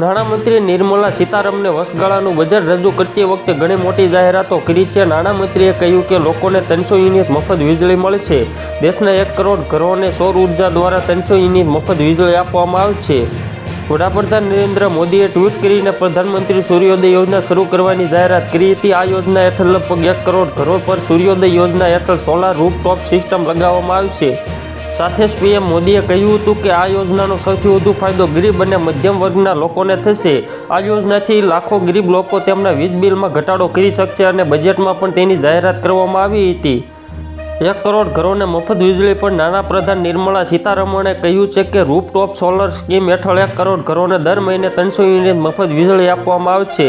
નાણામંત્રી નિર્મલા સીતારમને વસગાળાનું બજેટ રજૂ કરતી વખતે ઘણી મોટી જાહેરાતો કરી છે. નાણામંત્રીએ કહ્યું કે લોકોને ત્રણસો યુનિટ મફત વીજળી મળે છે. દેશના એક કરોડ ઘરોને સૌર ઊર્જા દ્વારા ત્રણસો યુનિટ મફત વીજળી આપવામાં આવે છે. વડાપ્રધાન નરેન્દ્ર મોદીએ ટ્વીટ કરીને પ્રધાનમંત્રી સૂર્યોદય યોજના શરૂ કરવાની જાહેરાત કરી હતી. આ યોજના હેઠળ લગભગ એક કરોડ ઘરો પર સૂર્યોદય યોજના હેઠળ સોલાર રૂફટોપ સિસ્ટમ લગાવવામાં આવશે સાથે જ પીએમ મોદીએ કહ્યું હતું કે આ યોજનાનો સૌથી વધુ ફાયદો ગરીબ અને મધ્યમ વર્ગના લોકોને થશે. આ યોજનાથી લાખો ગરીબ લોકો તેમના વીજ બિલમાં ઘટાડો કરી શકશે અને બજેટમાં પણ તેની જાહેરાત કરવામાં આવી હતી. એક કરોડ ઘરોને મફત વીજળી પણ નાના પ્રધાન નિર્મલા સીતારમણે કહ્યું છે કે રૂપટોપ સોલર સ્કીમ હેઠળ એક કરોડ ઘરોને દર મહિને ત્રણસો યુનિટ મફત વીજળી આપવામાં આવશે.